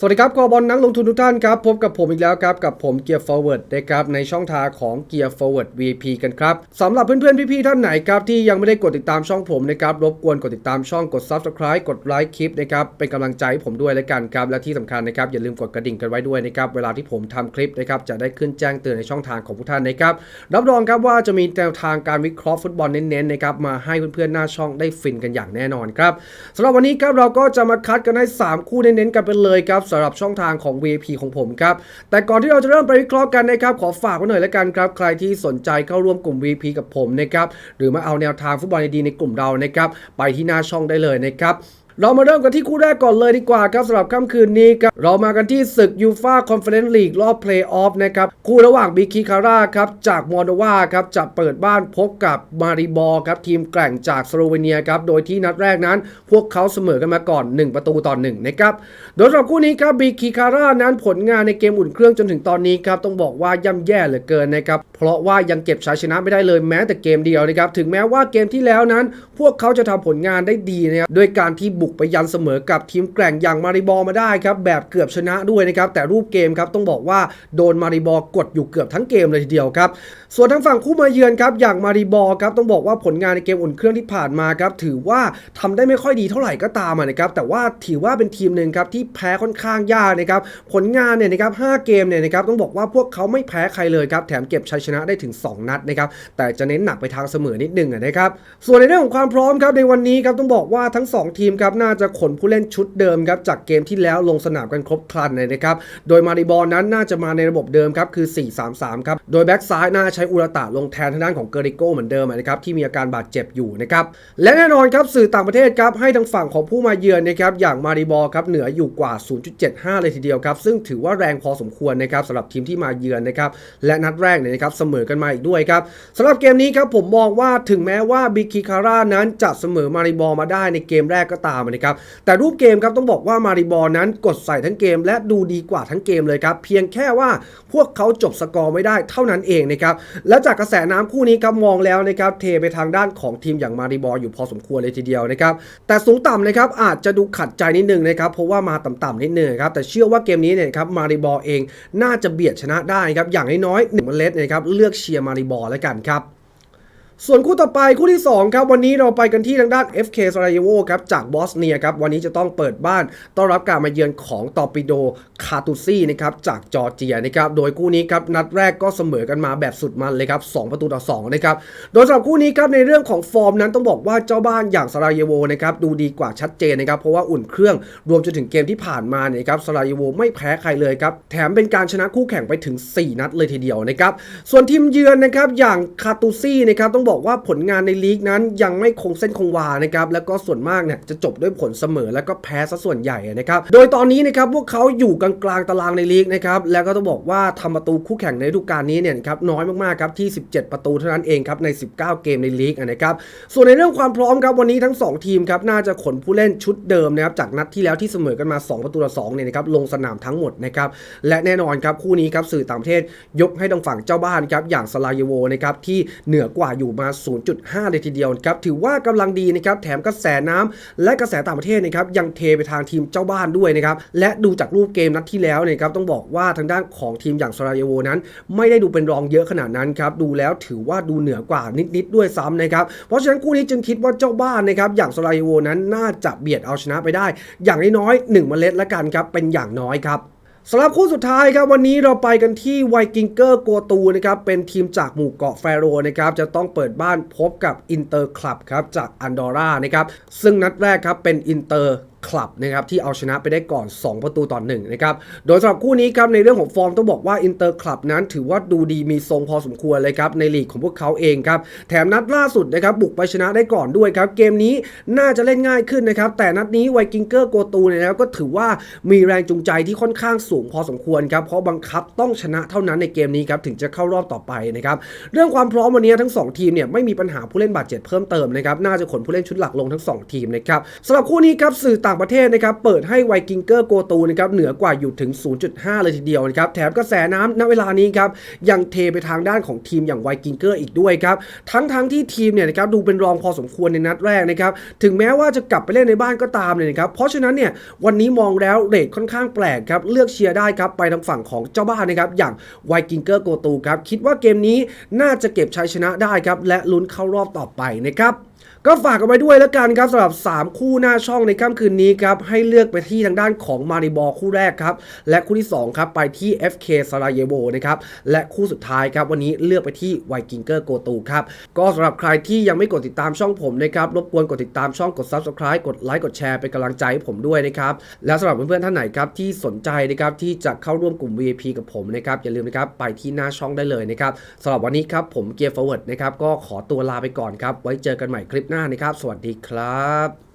สวัสดีครับกอบอลนักลงทุนทุกท่านครับ พบกับผมอีกแล้วครับ กับผมเกียร์ Forward นะครับในช่องทางของ Gear Forward VIP กันครับสำหรับเพื่อนๆ พี่ๆ ท่านไหนครับ ที่ยังไม่ได้กดติดตามช่องผมนะครับรบกวนกดติดตามช่องกด Subscribe กดไลค์คลิปนะครับเป็นกำลังใจให้ผมด้วยแล้วกันครับ และที่สำคัญนะครับ อย่าลืมกดกระดิ่งกันไว้ด้วยนะครับ เวลาที่ผมทำคลิปนะครับจะได้ขึ้นแจ้งเตือนในช่องทางของผู้ท่านนะครับรับรองครับว่าจะมีแนวทางการวิเคราะห์ฟุตบอลเน้นๆนะครับมาให้เพื่อนๆหน้าช่องได้ฟินกันอย่างแน่นอนครับสำหรับวันนี้ครับเราก็จะมาคัดกันให้สามคู่เน้นๆกันไปเลยครับสำหรับช่องทางของ VIP ของผมครับ แต่ก่อนที่เราจะเริ่มไปวิเคราะห์กันนะครับ ขอฝากไว้หน่อยแล้วกันครับ ใครที่สนใจเข้าร่วมกลุ่ม VIP กับผมนะครับ หรือมาเอาแนวทางฟุตบอลดีๆในกลุ่มเรานะครับ ไปที่หน้าช่องได้เลยนะครับ เรามาเริ่มกันที่คู่แรกก่อนเลยดีกว่าครับสำหรับค่ำคืนนี้ครับเรามากันที่ศึกยูฟาคอนเฟอเรนซ์ลีกรอบเพลย์ออฟนะครับคู่ระหว่างบิคิคาร่าครับจากมอโดวาครับจะเปิดบ้านพบกับมาริบอครับทีมแกร่งจากสโลเวเนียครับโดยที่นัดแรกนั้น พวกเขาเสมอกันมาก่อน 1 ประตูต่อ1นะครับโดยสำหรับคู่นี้ครับบิคิคาร่านั้นผลงานในเกมอุ่นเครื่องจนถึงตอนนี้ครับต้องบอกว่าย่ำแย่เหลือเกินนะครับเพราะว่ายังเก็บชัยชนะไม่ได้เลยแม้แต่เกมเดียวนะครับถึงแม้ว่าเกมที่แล้วนั้น พวกเขาจะทำผลงานได้ดีนะครับด้วยการที่บุกไปยันเสมอกับทีมแกร่งอย่างมาริบอมาได้ครับแบบเกือบชนะด้วยนะครับแต่รูปเกมครับต้องบอกว่าโดนมาริบอกดอยู่เกือบทั้งเกมเลยทีเดียวครับส่วนทางฝั่งคู่มาเยือนครับอย่างมาริบอครับต้องบอกว่าผลงานในเกมอุ่นเครื่องที่ผ่านมาครับถือว่าทำได้ไม่ค่อยดีเท่าไหร่ก็ตามนะครับแต่ว่าถือว่าเป็นทีมหนึ่งครับที่แพ้ค่อนข้างยากนะครับผลงานเนี่ยนะครับ5เกมเนี่ยนะครับต้องบอกว่าพวกเขาไม่แพ้ใครเลยครับแถมเก็บชัยชนะได้ถึง 2 นัดนะครับแต่จะเน้นหนักไปทางเสมอนิดนึงนะครับส่วนในเรื่องของความพร้อมครับในวันนี้ครับต้องบอกว่าทั้ง 2 ทีมครับน่าจะขนผู้เล่นชุดเดิมครับจากเกมที่แล้วลงสนามกันครบครันเลยนะครับ โดยมาริบอลนั้นน่าจะมาในระบบเดิมครับคือ 4-3-3 ครับ โดยแบ็กซ้ายน่าใช้อุรตะลงแทนทางด้านของเกอริโกเหมือนเดิมนะครับที่มีอาการบาดเจ็บอยู่นะครับ และแน่นอนครับสื่อต่างประเทศครับให้ทางฝั่งของผู้มาเยือนนะครับอย่างมาริบอลครับเหนืออยู่กว่า 0.75 เลยทีเดียวครับซึ่งถือว่าแรงพอสมควรนะครับสำหรับทีมที่มาเยือนนะครับและนัดแรกเนี่ยนะครับเสมอกันมาอีกด้วยครับสำหรับเกมนี้ครับผมมองว่าถึงแม้ว่าบิคิคาร่านั้นจะเสมอมาริบอลมาได้ในเกมแรกก็ตามนะครับแต่รูปเกมครับต้องบอกว่ามาริบอลนั้นกดใส่ทั้งเกม และดูดีกว่าทั้งเกมเลยครับ เพียงแค่ว่าพวกเขาจบสกอร์ไม่ได้เท่านั้นเองนะครับและจากกระแสน้ำคู่นี้ครับมองแล้วนะครับเทไปทางด้านของทีมอย่างมาริบอลอยู่พอสมควรเลยทีเดียวนะครับแต่สูงต่ำนะครับอาจจะดูขัดใจนิดนึงนะครับเพราะว่ามาต่ำๆนิดนึงครับแต่เชื่อว่าเกมนี้เนี่ยครับมาริบอลเองน่าจะเบียดชนะได้ครับอย่างน้อยๆหนึ่งเมล็ดนะครับเลือกเชียร์มาริบอลแล้วกันครับ ส่วนคู่ต่อไปคู่ที่ 2 ครับ วันนี้เราไปกันที่ทางด้าน FK สราเยโวครับ จากบอสเนียครับ วันนี้จะต้องเปิดบ้านต้อนรับการมาเยือนของตอร์ปิโดคาตูซี่นะครับ จากจอร์เจียนะครับ โดยคู่นี้ครับ นัดแรกก็เสมอกันมาแบบสุดมันเลยครับ 2 ประตูต่อ 2 นะครับ โดยสำหรับคู่นี้ครับ ในเรื่องของฟอร์มนั้นต้องบอกว่าเจ้าบ้านอย่างสราเยโวนะครับดูดีกว่าชัดเจนนะครับ เพราะว่าอุ่นเครื่องรวมจนถึงเกมที่ผ่านมาเนี่ยครับสราเยโวไม่แพ้ใครเลยครับ แถมเป็นการชนะคู่แข่งไปถึง 4 นัดเลยทีเดียวนะครับ ส่วนทีมเยือนนะครับอย่างคาตูซี่นะครับต้องบอกว่าผลงานในลีกนั้นยังไม่คงเส้นคงวานะครับแล้วก็ส่วนมากเนี่ยจะจบด้วยผลเสมอแล้วก็แพ้ซะส่วนใหญ่นะครับโดยตอนนี้นะครับพวกเขาอยู่กลางๆตารางในลีกนะครับแล้วก็ต้องบอกว่าทำประตูคู่แข่งในฤดูกาลนี้เนี่ยครับน้อยมากๆครับที่ 17 ประตูเท่านั้นเองครับใน 19 เกมในลีกนะครับส่วนในเรื่องความพร้อมครับวันนี้ทั้ง 2 ทีมครับน่าจะขนผู้เล่นชุดเดิมนะครับจากนัดที่แล้วที่เสมอกันมา 2 ประตูต่อ2เนี่ยนะครับลงสนามทั้งหมดนะครับและแน่นอนครับคู่นี้ครับสื่อต่างประเทศยกให้ทางฝั่งเจ้าบ้านครับอย่างสลาเยโวนะครับที่เหนือกว่าอยู่มา 0.5 เลยทีเดียวครับถือว่ากำลังดีนะครับแถมกระแสน้ำและกระแสต่างประเทศนะครับยังเทไปทางทีมเจ้าบ้านด้วยนะครับและดูจากรูปเกมนัดที่แล้วนี่ยครับต้องบอกว่าทางด้านของทีมอย่างสราเยโวนั้น ไม่ได้ดูเป็นรองเยอะขนาดนั้นครับดูแล้วถือว่าดูเหนือกว่านิดๆด้วยซ้ำนะครับเพราะฉะนั้นคู่นี้จึงคิดว่าเจ้าบ้านนะครับอย่างสราเยโวนั้นน่าจะเบียดเอาชนะไปได้ อย่างน้อยๆหนึ่งเมล็ดละกันครับเป็นอย่างน้อยครับ สำหรับคู่สุดท้ายครับวันนี้เราไปกันที่ไวกิงเกอร์โกตูนะครับเป็นทีมจากหมู่เกาะแฟโรนะครับจะต้องเปิดบ้านพบกับอินเตอร์คลับครับจากอันดอร่านะครับซึ่งนัดแรกครับเป็นอินเตอร์คลับนะครับที่เอาชนะไปได้ก่อน 2 ประตูต่อ1นะครับโดยสำหรับคู่นี้ครับในเรื่องของฟอร์มต้องบอกว่าอินเตอร์คลับนั้นถือว่าดูดีมีทรงพอสมควรเลยครับในลีกของพวกเขาเองครับแถมนัดล่าสุดนะครับบุกไปชนะได้ก่อนด้วยครับเกมนี้น่าจะเล่นง่ายขึ้นนะครับแต่นัดนี้ไวกิงเกอร์โกตูเนี่ยนะครับก็ถือว่ามีแรงจูงใจที่ค่อนข้างสูงพอสมควรครับเพราะบังคับต้องชนะเท่านั้นในเกมนี้ครับถึงจะเข้ารอบต่อไปนะครับเรื่องความพร้อมวันนี้ทั้งสองทีมเนี่ยไม่มีปัญหาผู้เล่นบาดเจ็บเพิ่มเติมนะครับน่าจะขนผู้เล่นชุดหลักลงทั้งสองทีมนะครับสำหรับคู่นี้ครับสื่อต่างประเทศนะครับเปิดให้ไวกิงเกอร์โกตูนะครับเหนือกว่าอยู่ถึง 0.5 เลยทีเดียวนะครับแถมกระแสน้ำณเวลานี้ครับยังเทไปทางด้านของทีมอย่างไวกิงเกอร์อีกด้วยครับทั้งทั้งที่ทีมเนี่ยนะครับดูเป็นรองพอสมควรในนัดแรกนะครับถึงแม้ว่าจะกลับไปเล่นในบ้านก็ตามเลยนะครับเพราะฉะนั้นเนี่ยวันนี้มองแล้วเรทค่อนข้างแปลกครับเลือกเชียร์ได้ครับไปทางฝั่งของเจ้าบ้านนะครับอย่างไวกิงเกอร์โกตูครับคิดว่าเกมนี้น่าจะเก็บชัยชนะได้ครับและลุ้นเข้ารอบต่อไปนะครับ ก็ฝากกันไว้ด้วยแล้วกันครับสำหรับ 3 คู่หน้าช่องในค่ำคืนนี้ครับให้เลือกไปที่ทางด้านของมาริบอคู่แรกครับและคู่ที่ 2 ครับไปที่ FK ซาราเยโวนะครับและคู่สุดท้ายครับวันนี้เลือกไปที่ไวกิงเกอร์โกตูครับก็สำหรับใครที่ยังไม่กดติดตามช่องผมนะครับรบกวนกดติดตามช่องกด Subscribe กดไลค์กดแชร์เป็นกำลังใจให้ผมด้วยนะครับและสำหรับเพื่อนๆท่านไหนครับที่สนใจนะครับที่จะเข้าร่วมกลุ่ม VIP กับผมนะครับอย่าลืมนะครับไปที่หน้าช่องได้เลยนะครับสำหรับวันนี้ครับผมเกียร์ forward นะครับก็ขอตัวลาไปก่อนครับไว้เจอกันใหม่คลิปหน้านะครับ สวัสดีครับ